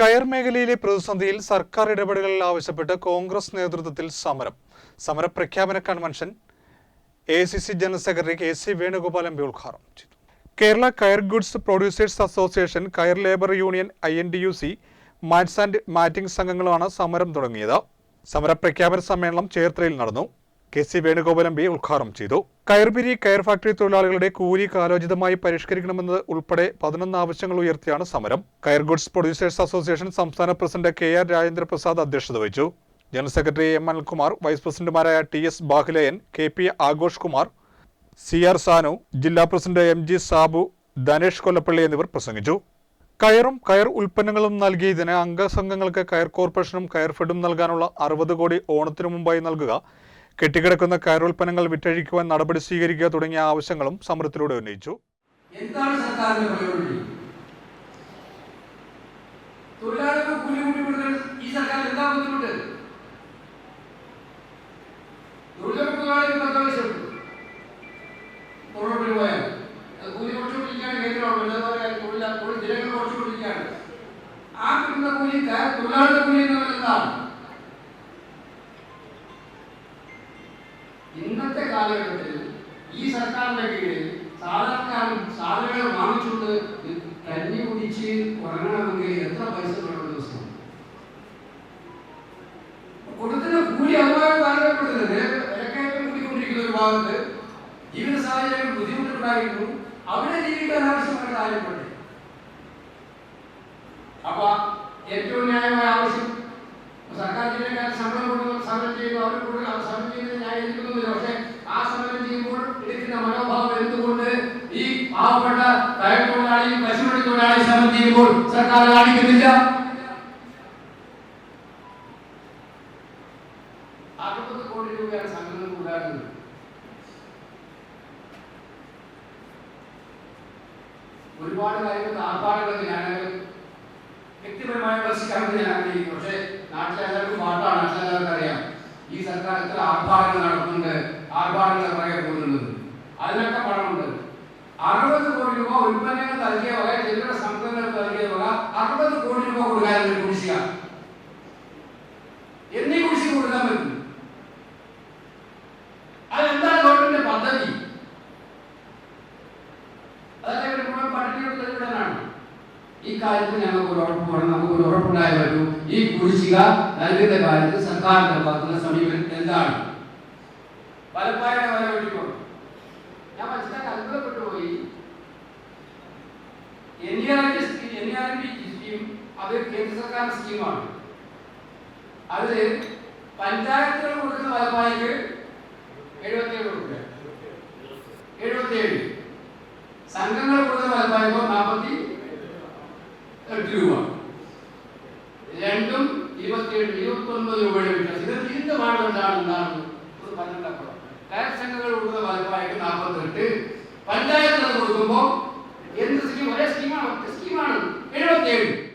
കയർ മേഖലയിലെ പ്രതിസന്ധിയിൽ സർക്കാർ ഇടപെടലുകൾ ആവശ്യപ്പെട്ട് കോൺഗ്രസ് നേതൃത്വത്തിൽ സമരം. സമരപ്രഖ്യാപന convention A C C general secretary K C Venugopal M P ഉദ്ഘാടനം ചെയ്തു. Kerala coir goods producers association coir labour union I N D U C mats and matting സംഘങ്ങളുമാണ് സമരം തുടങ്ങിയത്. സമരപ്രഖ്യാപന സമ്മേളനം ചേർത്തലയിൽ നടന്നു. കെ സി വേണുഗോപാൽ ഉദ്ഘാടനം ചെയ്തു. കയർപിരി കയർ ഫാക്ടറി തൊഴിലാളികളുടെ കൂലി കാലോചിതമായി പരിഷ്കരിക്കണമെന്നത് ഉൾപ്പെടെ പതിനൊന്ന് ആവശ്യങ്ങൾ ഉയർത്തിയാണ് സമരം. കയർ ഗുഡ്സ് പ്രൊഡ്യൂസേഴ്സ് അസോസിയേഷൻ സംസ്ഥാന പ്രസിഡന്റ് കെ ആർ രാജേന്ദ്രപ്രസാദ് അധ്യക്ഷത വഹിച്ചു. General secretary M Anilkumar vice പ്രസിഡന്റുമാരായ T S Bahulayan K P Aghosh Kumar C R Sanu ജില്ലാ president M G Sabu Dhanesh Kollappally എന്നിവർ പ്രസംഗിച്ചു. കയറും കയർ ഉൽപ്പന്നങ്ങളും നൽകിയതിന് അംഗസംഘങ്ങൾക്ക് കയർ കോർപ്പറേഷനും കയർ ഫെഡും നൽകാനുള്ള അറുപത് കോടി ഓണത്തിനു മുമ്പായി നൽകുക കെട്ടിക്കിടക്കുന്ന കയറുൽപ്പന്നങ്ങൾ വിറ്റഴിക്കുവാൻ നടപടി സ്വീകരിക്കുക തുടങ്ങിയ ആവശ്യങ്ങളും സമരത്തിലൂടെ ഉന്നയിച്ചു. എന്താണ് സർക്കാരിന്റെ പ്രയോജനം തൊഴിലാളികൾ കൂലി കൂട്ടി കൊടുക്കാൻ ഈ സർക്കാർ എന്താ ബുദ്ധിമുട്ട്? തൊഴിലാളികൾ ആ കിട്ടുന്ന കൂലി തൊഴിലാളികളുടെ കൂലി എന്ന് ഇന്നത്തെ കാലഘട്ടത്തിൽ ഈ സർക്കാരിന്റെ കീഴിൽ സാധാരണക്കാരൻ സാധനങ്ങൾ വാങ്ങിച്ചുകൊണ്ട് കഞ്ഞി കുടിച്ച് ഉറങ്ങണമെങ്കിൽ എത്ര പൈസ വേണം ദിവസം? കൊടുത്തിന് കൂലി അതുമായി ഒരു ഭാഗത്ത് ജീവിത സാഹചര്യങ്ങൾ ബുദ്ധിമുട്ടുണ്ടായിരുന്നു. അവിടെ ജീവിക്കാൻ ആവശ്യമായ കാര്യപ്പെട്ടെ അപ്പൊ ഏറ്റവും ന്യായമായ ആവശ്യം സർക്കാർ ജീവനക്കാരുടെ ശമ്പളം കൊടുക്കുന്ന സമരം ചെയ്യുന്നു അവർ കൂടുതൽ അവർ സമരം ചെയ്യുന്നത് പക്ഷെ ആ സമരം ചെയ്യുമ്പോൾ എടുക്കുന്ന മനോഭാവം എന്തുകൊണ്ട് ഈ പാവപ്പെട്ട കയർ തൊഴിലാളി പശുപണി തൊഴിലാളി സമരം ചെയ്യുമ്പോൾ സർക്കാർ കാണിക്കുന്നില്ല? അറുപത് കോടി രൂപയാണ് സംഘങ്ങൾക്ക് ഉണ്ടായിരുന്നത് ഒരുപാട് കാര്യങ്ങൾ ആർപ്പാടുകളൊക്കെ ഞാൻ വ്യക്തിപരമായ പ്രശ്നങ്ങൾ ഞാൻ ആഗ്രഹിക്കുന്നു. പക്ഷേ നാട്ടിലെ എല്ലാവർക്കും അറിയാം ഈ സർക്കാർ എത്ര ആർഭാടങ്ങൾ നടത്തുന്നുണ്ട് ആർഭാടങ്ങൾ പറയാൻ പോകുന്നത് അതിനൊക്കെ പണമുണ്ട് അറുപത് കോടി രൂപ ഉൽപ്പന്നങ്ങൾ നൽകിയ വക ചെറുകിട സംഘങ്ങൾക്ക് നൽകിയ വക അറുപത് കോടി രൂപ കൊടുക്കാനുള്ള കുടിശ്ശിക ഈ കാര്യത്തിൽ ഞങ്ങൾക്ക് ഒരു ഉറപ്പ് വേണം. നമുക്ക് ഒരു ഉറപ്പുണ്ടായി വരൂ ഈ കുടിശ്ശിക നൽകുന്ന കാര്യത്തിൽ സർക്കാരിന്റെ ഭാഗത്തുള്ള സമീപനം എന്താണ്? പലപ്പായുടെ വില വെട്ടിക്കോളും. ഞാൻ മനസ്സിലാക്കി അത്ഭുതപ്പെട്ടു പോയി. N D R N D R scheme അത് കേന്ദ്ര സർക്കാർ സ്കീമാണ് അതിൽ പഞ്ചായത്തുകൾ കൊടുക്കുന്ന പലപ്പായ്ക്ക് എഴുപത്തിയേഴ് എഴുപത്തിയേഴ്. സംഘങ്ങൾ കൊടുക്കുന്ന രൂപ രണ്ടും ഇരുപത്തിയേഴ് ഇരുപത്തി ഒൻപത് രൂപയുടെ വ്യത്യാസം. ഇത് തീർത്ഥമാണ് എന്താണ് എന്നാണ് ഒരു പന്ത്രണ്ടപ്പുറം കയർ സംഘങ്ങൾ കൊടുക്കുന്ന പലപ്പായ്ക്ക് നാൽപ്പത്തെട്ട് പഞ്ചായത്ത് കൊടുക്കുമ്പോൾ എന്ത് സ്കീം ഒരേ സ്കീമാണ് സ്കീമാണ് എഴുപത്തിയേഴ്.